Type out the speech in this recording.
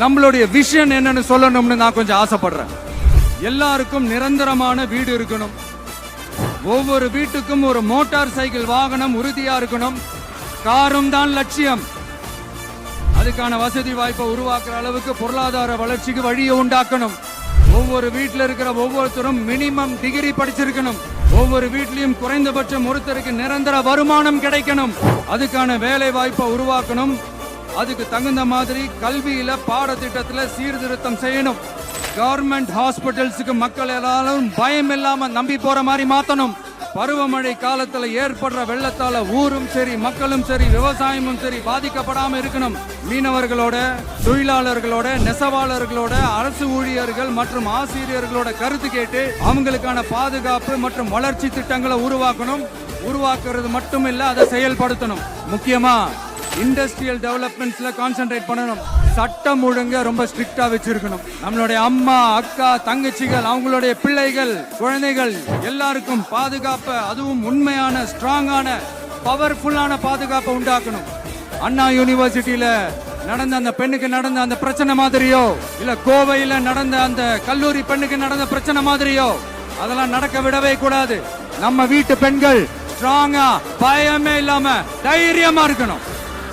நம்மளுடைய விஷன் என்னன்னு சொல்லணும்னு நான் கொஞ்சம் ஆசைப்படுறேன். எல்லாருக்கும் நிரந்தரமான வீடு இருக்கணும். ஒவ்வொரு வீட்டுக்கும் ஒரு மோட்டார் சைக்கிள் வாகனம் உறுதியா இருக்கணும். காரும் தான் லட்சியம். அதுக்கான வசதி வாய்ப்பை உருவாக்குற அளவுக்கு பொருளாதார வளர்ச்சிக்கு வழியை உண்டாக்கணும். ஒவ்வொரு வீட்டில் இருக்கிற ஒவ்வொருத்தரும் மினிமம் டிகிரி படிச்சிருக்கணும். ஒவ்வொரு வீட்லயும் குறைந்தபட்சம் ஒருத்தருக்கு நிரந்தர வருமானம் கிடைக்கணும். அதுக்கான வேலை வாய்ப்பை உருவாக்கணும். அதுக்கு தகுந்த மாதிரி கல்வியில பாடத்திட்டத்துல சீர்திருத்தம் செய்யணும். கவர்மெண்ட் ஹாஸ்பிட்டல்ஸுக்கு மக்கள் எல்லாரும் பயம் இல்லாம நம்பி போற மாதிரி மாத்தணும். பருவமழை காலத்துல ஏற்படுற வெள்ளத்தால ஊரும் சரி மக்களும் சரி விவசாயமும் சரி பாதிக்கப்படாம இருக்கணும். மீனவர்களோட தொழிலாளர்களோட நெசவாளர்களோட அரசு ஊழியர்கள் மற்றும் ஆசிரியர்களோட கருத்து கேட்டு அவங்களுக்கான பாதுகாப்பு மற்றும் வளர்ச்சி திட்டங்களை உருவாக்கணும். உருவாக்குறது மட்டும் இல்ல அதை செயல்படுத்தணும். முக்கியமா இண்டஸ்ட்ரியல் டெவலப்மெண்ட்ஸில் கான்சென்ட்ரேட் பண்ணணும். சட்டம் ஒழுங்க ரொம்ப ஸ்ட்ரிக்டா வச்சிருக்கணும். நம்மளுடைய அம்மா அக்கா தங்கச்சிகள் அவங்களுடைய பிள்ளைகள் குழந்தைகள் எல்லாருக்கும் பாதுகாப்பை அதுவும் உண்மையான ஸ்ட்ராங்கான பவர்ஃபுல்லான பாதுகாப்பை உண்டாக்கணும். அண்ணா யூனிவர்சிட்டியில நடந்த அந்த பெண்ணுக்கு நடந்த அந்த பிரச்சனை மாதிரியோ இல்ல கோவையில நடந்த அந்த கல்லூரி பெண்ணுக்கு நடந்த பிரச்சனை மாதிரியோ அதெல்லாம் நடக்க விடவே கூடாது. நம்ம வீட்டு பெண்கள் ஸ்ட்ராங்கா பயமே இல்லாம தைரியமா இருக்கணும்.